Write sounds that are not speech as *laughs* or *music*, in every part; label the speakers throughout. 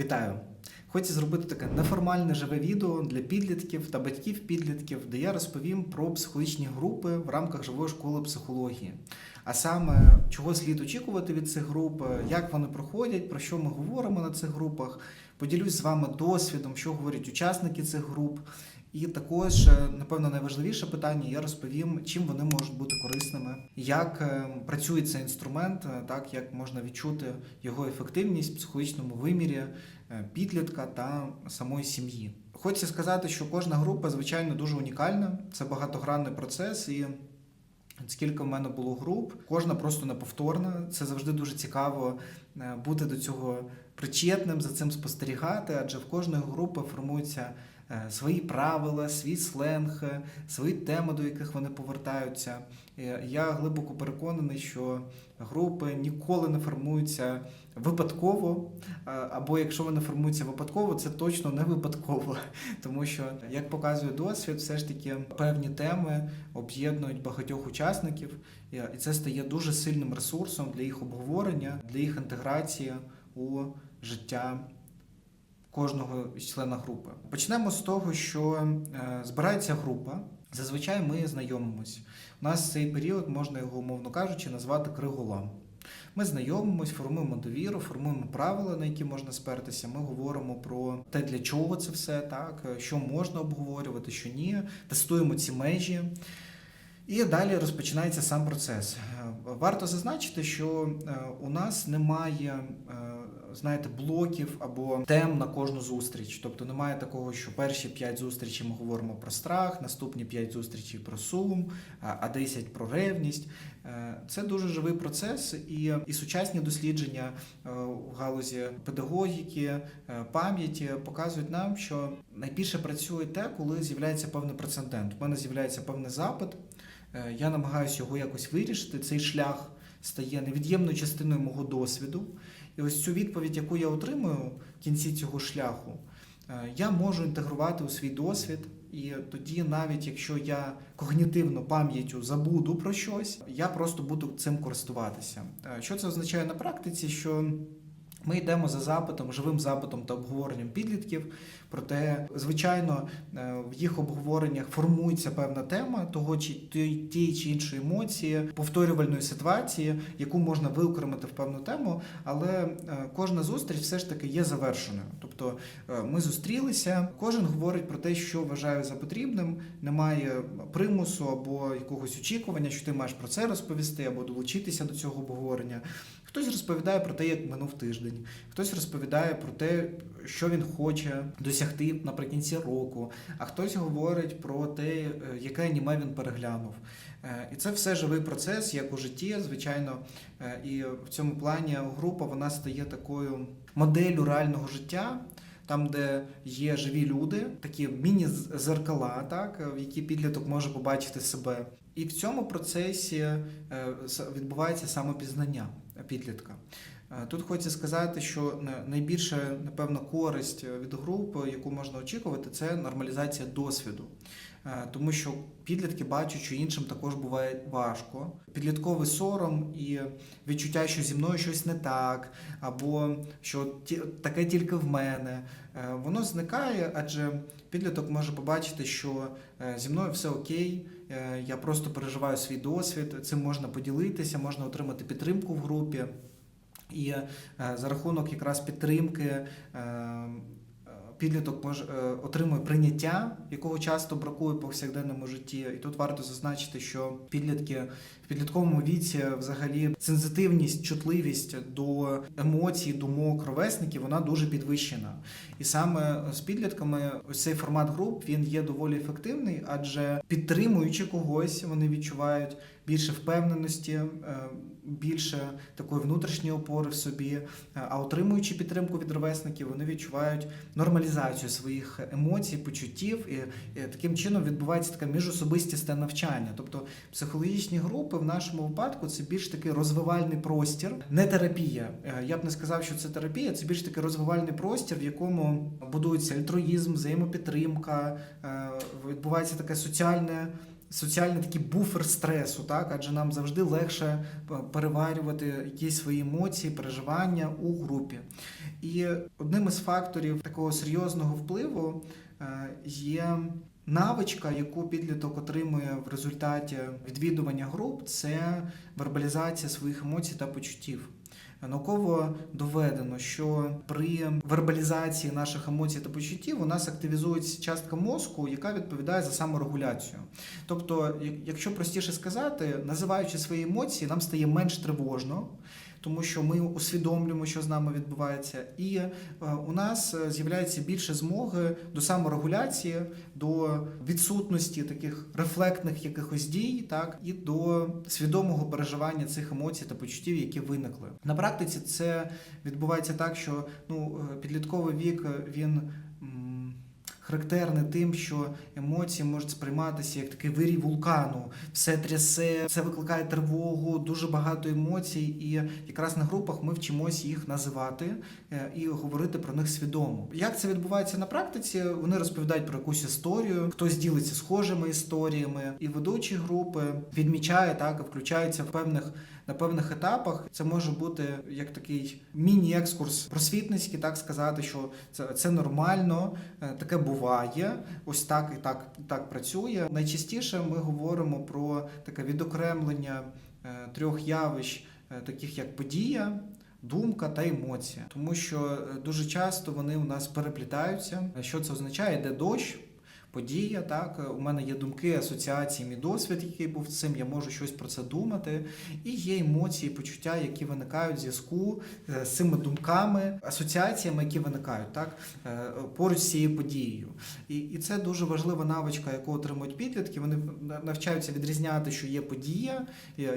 Speaker 1: Вітаю! Хочу зробити таке неформальне живе відео для підлітків та батьків підлітків, де я розповім про психологічні групи в рамках живої школи психології. А саме, чого слід очікувати від цих груп, як вони проходять, про що ми говоримо на цих групах. Поділюсь з вами досвідом, що говорять учасники цих груп. І також, е, напевно, найважливіше питання я розповім, чим вони можуть бути корисними, як е, працює цей інструмент, е, так як можна відчути його ефективність в психологічному вимірі підлітка та самої сім'ї. Хочеться сказати, що кожна група, звичайно, дуже унікальна. Це багатогранний процес і. Скільки в мене було груп, кожна просто неповторна. Це завжди дуже цікаво бути до цього причетним, за цим спостерігати, адже в кожної групи формуються е, свої правила, свій сленг, е, свої теми, до яких вони повертаються. Е, Я глибоко переконаний, що групи ніколи не формуються випадково, е, або якщо вони формуються випадково, це точно не випадково. *laughs* Тому що, як показує досвід, все ж таки певні теми об'єднують багатьох учасників, і це стає дуже сильним ресурсом для їх обговорення, для їх інтеграції у життя кожного члена групи. Почнемо з того, що е, збирається група. Зазвичай ми знайомимось. У нас цей період можна його, умовно кажучи, назвати криголам. Ми знайомимось, формуємо довіру, формуємо правила, на які можна спертися. Ми говоримо про те, для чого це все, так, що можна обговорювати, що ні, тестуємо ці межі. І далі розпочинається сам процес. Е, Варто зазначити, що е, у нас немає, е, знаєте, блоків або тем на кожну зустріч. Тобто немає такого, що перші 5 зустрічей ми говоримо про страх, наступні 5 зустрічей про сум, а а 10 про ревність. Е, Це дуже живий процес, і, і сучасні дослідження е, в галузі педагогіки, е, пам'яті показують нам, що найбільше працює те, коли з'являється певний прецедент. У мене з'являється певний запит. Е, Я намагаюся його якось вирішити. Цей шлях стає невід'ємною частиною мого досвіду. І ось цю відповідь, яку я отримую в кінці цього шляху, е, я можу інтегрувати у свій досвід. І тоді, навіть якщо я когнітивно пам'яттю забуду про щось, я просто буду цим користуватися. Е, Що це означає на практиці? Що ми йдемо за запитом, живим запитом та обговоренням підлітків. Проте, звичайно, е, в їх обговореннях формується певна тема того чи тієї чи іншої емоції, повторювальної ситуації, яку можна виокремити в певну тему, але е, кожна зустріч все ж таки є завершеною. Тобто е, ми зустрілися, кожен говорить про те, що вважає за потрібним, немає примусу або якогось очікування, що ти маєш про це розповісти або долучитися до цього обговорення. Хтось розповідає про те, як минув тиждень, хтось розповідає про те, що він хоче досягти наприкінці року, а хтось говорить про те, е, яке аніме він переглянув. Е, І це все живий процес, як у житті, звичайно. Е, І в цьому плані група вона стає такою моделлю реального життя. Там, де є живі люди, такі міні-зеркала, так, в які підліток може побачити себе. І в цьому процесі е, відбувається самопізнання підлітка. Е, Тут хочеться сказати, що на- найбільша, напевно, користь е, від групи, яку можна очікувати, це нормалізація досвіду. Тому що підлітки бачать, що іншим також буває важко. Підлітковий сором і відчуття, що зі мною щось не так, або що таке тільки в мене, воно зникає, адже підліток може побачити, що зі мною все окей, я просто переживаю свій досвід, цим можна поділитися, можна отримати підтримку в групі. І е, за рахунок якраз підтримки е, е, підліток е, отримує прийняття, якого часто бракує в повсякденному житті. І тут варто зазначити, що підлітки в підлітковому віці взагалі сенситивність, чутливість до емоцій, думок ровесників вона дуже підвищена. І саме з підлітками ось цей формат груп він є доволі ефективний, адже підтримуючи когось, вони відчувають більше впевненості, е, більше такої внутрішньої опори в собі. Е, А отримуючи підтримку від ровесників, вони відчувають нормалізацію своїх емоцій, почуттів, і, таким чином відбувається таке міжособистісне навчання. Тобто психологічні групи в нашому випадку це більш такий розвивальний простір, не терапія. Е, Я б не сказав, що це терапія, це більш такий розвивальний простір, в якому будується альтруїзм, взаємопідтримка, відбувається таке соціальне соціальний такий буфер стресу, так адже нам завжди легше переварювати якісь свої емоції, переживання у групі. І одним із факторів такого серйозного впливу е, є навичка, яку підліток отримує в результаті відвідування груп, це вербалізація своїх емоцій та почуттів. Науково доведено, що при вербалізації наших емоцій та почуттів у нас активізується частка мозку, яка відповідає за саморегуляцію. Тобто, якщо простіше сказати, називаючи свої емоції, нам стає менш тривожно. Тому що ми усвідомлюємо, що з нами відбувається, і е, у нас е, з'являється більше змоги до саморегуляції, до відсутності таких рефлектних якихось дій, так і до свідомого переживання цих емоцій та почуттів, які виникли. На практиці це відбувається так, що ну е, підлітковий вік е, він. м, Характерне тим, що емоції можуть сприйматися як такий вирій вулкану, все трясе, все викликає тривогу, дуже багато емоцій, і якраз на групах ми вчимося їх називати е, і говорити про них свідомо. Як це відбувається на практиці? Вони розповідають про якусь історію, хтось ділиться схожими історіями, і ведучі групи відмічає так, включаються в певних на певних етапах. Це може бути як такий міні-екскурс просвітницький, так сказати, що це, це нормально, е, таке буває. Ось так і так, так працює. Найчастіше ми говоримо про таке відокремлення е, трьох явищ, е, таких як подія. Думка та емоція, тому що дуже часто вони у нас переплітаються. Що це означає? Йде дощ, подія. Так, у мене є думки, асоціації, мій досвід, який був цим. Я можу щось про це думати. І є емоції, почуття, які виникають в зв'язку е, з цими думками, асоціаціями, які виникають так е, поруч з цією подією. І, і це дуже важлива навичка, яку отримують підлітки. Вони навчаються відрізняти, що є подія,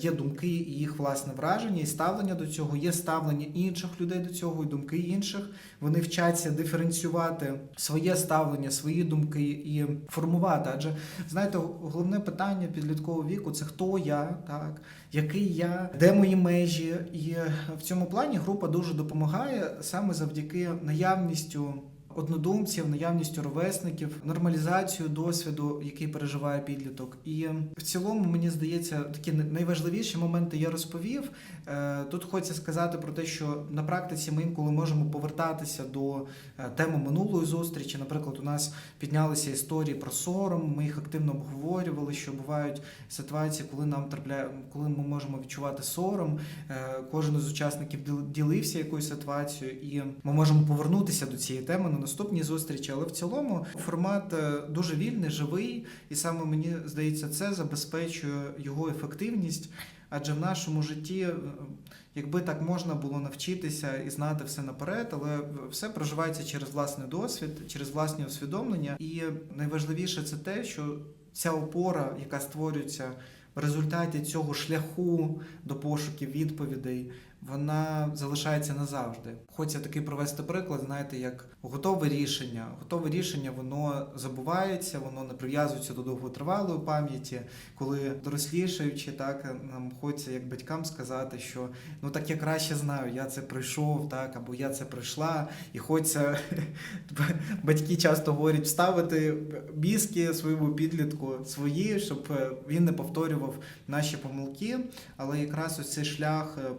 Speaker 1: є думки і їх власне враження, і ставлення до цього, є ставлення інших людей до цього, і думки інших. Вони вчаться диференціювати своє ставлення, свої думки і формувати. Адже знаєте, головне питання підліткового віку це хто я, так який я, де мої межі. І в цьому плані група дуже допомагає саме завдяки наявністю. Однодумців, наявністю ровесників, нормалізацію досвіду, який переживає підліток, і в цілому мені здається, такі найважливіші моменти я розповів. Е, Тут хочеться сказати про те, що на практиці ми інколи можемо повертатися до е, теми минулої зустрічі. Наприклад, у нас піднялися історії про сором. Ми їх активно обговорювали. Що бувають ситуації, коли нам трапляє, коли ми можемо відчувати сором. Е, Кожен із учасників ділився якоюсь ситуацією, і ми можемо повернутися до цієї теми на наступній зустрічі. Але в цілому формат е, дуже вільний, живий, і саме мені здається, це забезпечує його ефективність. Адже в нашому житті, е, якби так можна було навчитися і знати все наперед, але все проживається через власний досвід, через власні усвідомлення. І найважливіше це те, що ця опора, яка створюється в результаті цього шляху до пошуків відповідей, вона залишається назавжди. Хочеться такий провести приклад, знаєте, як готове рішення. Готове рішення воно забувається, воно не прив'язується до довготривалої пам'яті. Коли дорослішаючи, так нам хочеться як батькам сказати, що ну так я краще знаю, я це пройшов, так або я це пройшла, і хочеться *laughs* батьки часто говорять вставити біски своєму підлітку свої, щоб е, він не повторював наші помилки. Але якраз ось цей шлях е,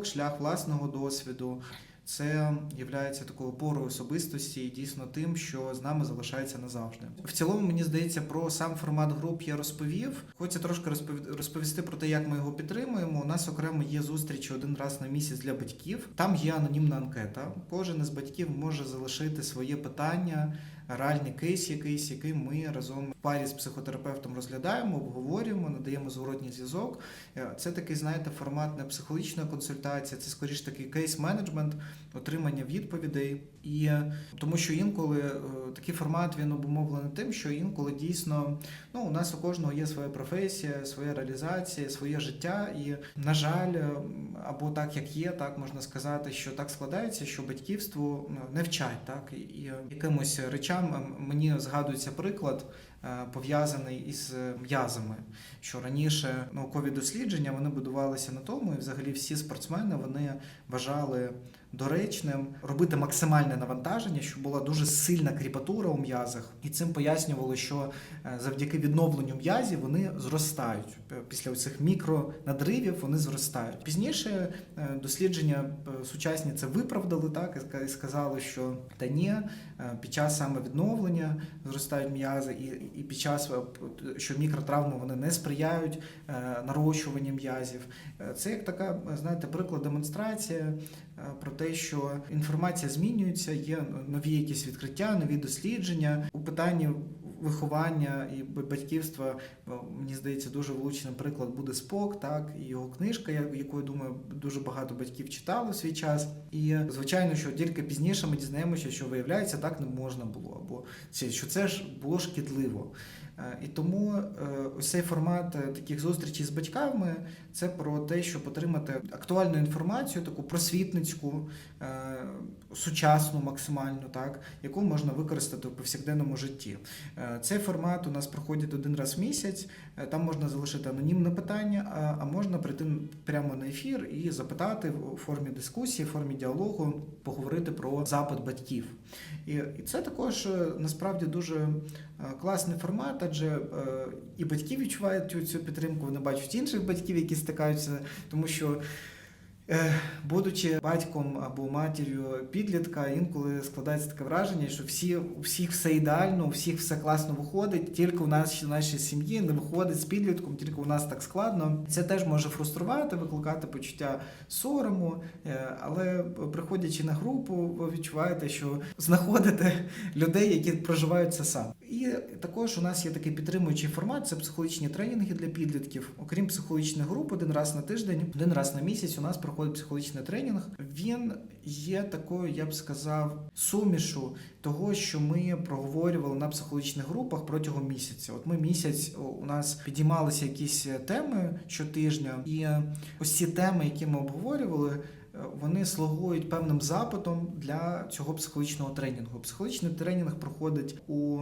Speaker 1: помилок, шлях власного досвіду. Це є такою опорою особистості і дійсно тим, що з нами залишається назавжди. В цілому, мені здається, про сам формат груп я розповів. Хочеться трошки розпові- розповісти про те, як ми його підтримуємо. У нас окремо є зустрічі один раз на місяць для батьків. Там є анонімна анкета. Кожен із батьків може залишити своє питання, реальний кейс якийсь, який ми разом в парі з психотерапевтом розглядаємо, обговорюємо, надаємо зворотній зв'язок. Е, Це такий, знаєте, формат не психологічної консультації, це скоріш такий кейс-менеджмент, отримання відповідей. І е, тому, що інколи е, такий формат він обумовлений тим, що інколи дійсно ну, у нас у кожного є своя професія, своя реалізація, своє життя. І, на жаль, або так як є, так можна сказати, що так складається, що батьківству ну, не вчать, так і і якимось речам мені згадується приклад. е, пов'язаний із е, м'язами. Що раніше наукові дослідження вони будувалися на тому, і взагалі всі спортсмени вони вважали доречним робити максимальне навантаження, щоб була дуже сильна кріпатура у м'язах, і цим пояснювали, що е, завдяки відновленню м'язів вони зростають після цих мікронадривів. Вони зростають. Пізніше е, дослідження е, сучасні це виправдали так і сказали, що та ні, е, під час саме відновлення зростають м'язи, і, і під час е, що мікротравми вони не сприяють е, нарощуванню м'язів. Е, Це як така, е, знаєте, приклад демонстрація е, про те, що інформація змінюється, є нові якісь відкриття, нові дослідження у питанні виховання і батьківства. е, Мені здається, дуже влучним приклад буде Спок, так і його книжка, яку я думаю, дуже багато батьків читали у свій час. І звичайно, що тільки пізніше ми дізнаємося, що виявляється, так не можна було, або це- що це ж було шкідливо. Е, І тому е, цей формат е, таких зустрічей з батьками це про те, щоб отримати актуальну інформацію, таку просвітницьку, сучасну, максимальну, так, яку можна використати в повсякденному житті. Цей формат у нас проходить один раз в місяць. Там можна залишити анонімне питання, а- можна прийти прямо на ефір і запитати в формі дискусії, в формі діалогу, поговорити про запит батьків. І, це також насправді дуже класний формат, адже е, і батьки відчувають цю, підтримку, вони бачать інших батьків, які стикаються, тому що. е, Будучи батьком або матір'ю підлітка, інколи складається таке враження, що всі, у всіх все ідеально, у всіх все класно виходить, тільки у нас в нашій сім'ї не виходить з підлітком, тільки у нас так складно. Це теж може фруструвати, викликати почуття сорому. е, Але приходячи на групу, ви відчуваєте, що знаходите людей, які проживають це сам. І також у нас є такий підтримуючий формат це психологічні тренінги для підлітків. Окрім психологічних груп, один раз на тиждень, один раз на місяць у нас проходить психологічний тренінг. Він є такою, я б сказав, сумішу того, що ми проговорювали на психологічних групах протягом місяця. От ми місяць у нас підіймалися якісь теми щотижня, і ось ці теми, які ми обговорювали. е, Вони слугують певним запитом для цього психологічного тренінгу. Психологічний тренінг проходить у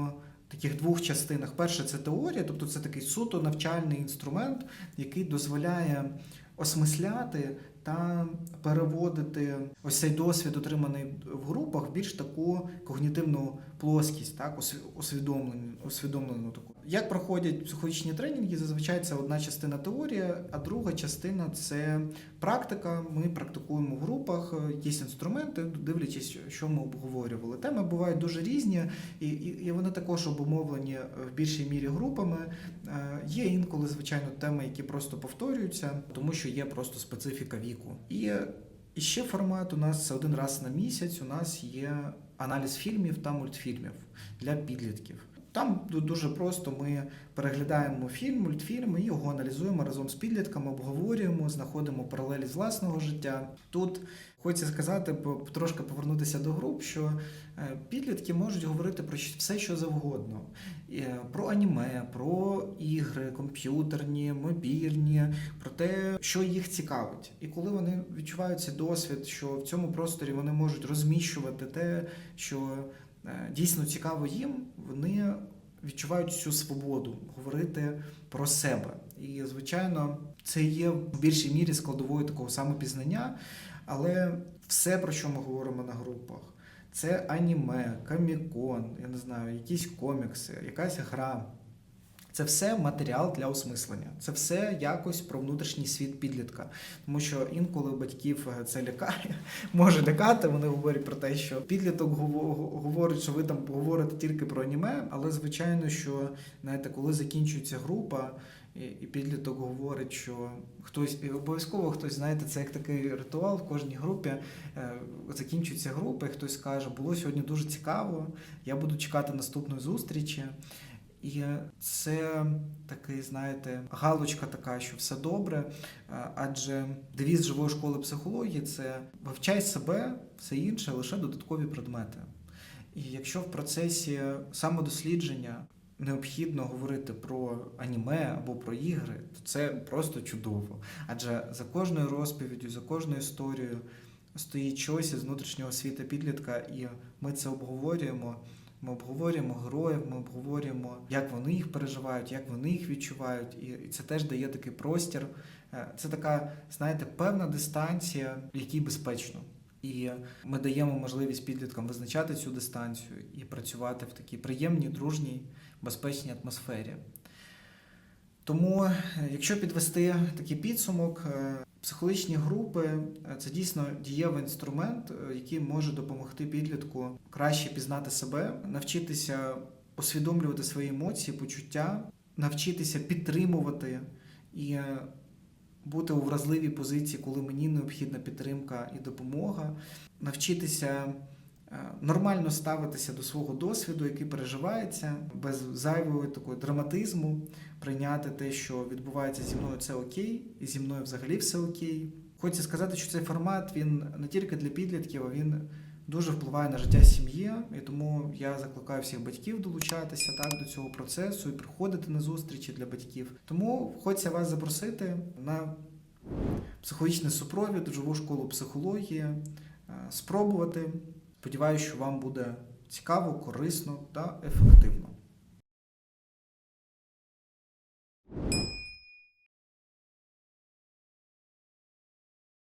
Speaker 1: таких двох частинах. Перше це теорія, тобто це такий суто навчальний інструмент, який дозволяє осмисляти та переводити ось цей досвід, отриманий в групах, в більш таку когнітивну плоскість, так, усві- усвідомлену, усвідомлену таку. Як проходять психологічні тренінги? Зазвичай це одна частина теорія, а друга частина це практика. Ми практикуємо в групах, е, якісь інструменти, дивлячись, що ми обговорювали. Теми бувають дуже різні, і, і, і вони також обумовлені е, в більшій мірі групами. Е, Є інколи, звичайно, теми, які просто повторюються, тому що є просто специфіка віку. І, і ще формат у нас один раз на місяць. У нас є аналіз фільмів та мультфільмів для підлітків. Там дуже просто ми переглядаємо фільм, мультфільм і його аналізуємо разом з підлітками, обговорюємо, знаходимо паралелі з власного життя. Тут хочеться сказати, трошки повернутися до груп, що е, підлітки можуть говорити про все, що завгодно. Е, Про аніме, про ігри, комп'ютерні, мобільні, про те, що їх цікавить. І коли вони відчувають цей досвід, що в цьому просторі вони можуть розміщувати те, що дійсно цікаво їм, вони відчувають цю свободу говорити про себе. І, звичайно, це є в більшій мірі складовою такого самопізнання, але все, про що ми говоримо на групах, це аніме, камікон, я не знаю, якісь комікси, якась гра. Це все матеріал для осмислення. Це все якось про внутрішній світ підлітка. Тому що інколи батьків е, це лякає, *laughs* може лякати. Вони говорять про те, що підліток говорить, що ви там говорите тільки про аніме, але звичайно, що знаєте, коли закінчується група. І підліток говорить, що хтось і обов'язково хтось, знаєте, це як такий ритуал в кожній групі. е, Закінчується група, і хтось каже, було сьогодні дуже цікаво, я буду чекати наступної зустрічі. І це такий, знаєте, галочка така, що все добре. Адже девіз живої школи психології це вивчай себе, все інше лише додаткові предмети. І якщо в процесі самодослідження необхідно говорити про аніме або про ігри, то це просто чудово. Адже за кожною розповіддю, за кожною історією стоїть щось із внутрішнього світу підлітка, і ми це обговорюємо. Ми обговорюємо героїв, ми обговорюємо, як вони їх переживають, як вони їх відчувають, і це теж дає такий простір. Е, Це така, знаєте, певна дистанція, якій безпечно. І ми даємо можливість підліткам визначати цю дистанцію і працювати в такій приємній, дружній, безпечній атмосфері. Тому, е, якщо підвести такий підсумок, е, психологічні групи е, це дійсно дієвий інструмент, е, який може допомогти підлітку краще пізнати себе, навчитися усвідомлювати свої емоції, почуття, навчитися підтримувати і е, бути у вразливій позиції, коли мені необхідна підтримка і допомога, навчитися нормально ставитися до свого досвіду, який переживається, без зайвого такого драматизму, прийняти те, що відбувається зі мною, це окей, і зі мною взагалі все окей. Хочеться сказати, що цей формат він не тільки для підлітків, а він дуже впливає на життя сім'ї, і тому я закликаю всіх батьків долучатися так до цього процесу і приходити на зустрічі для батьків. Тому хочеться вас запросити на психологічний супровід, живу школу психології, е, спробувати. Сподіваюся, що вам буде цікаво, корисно та ефективно.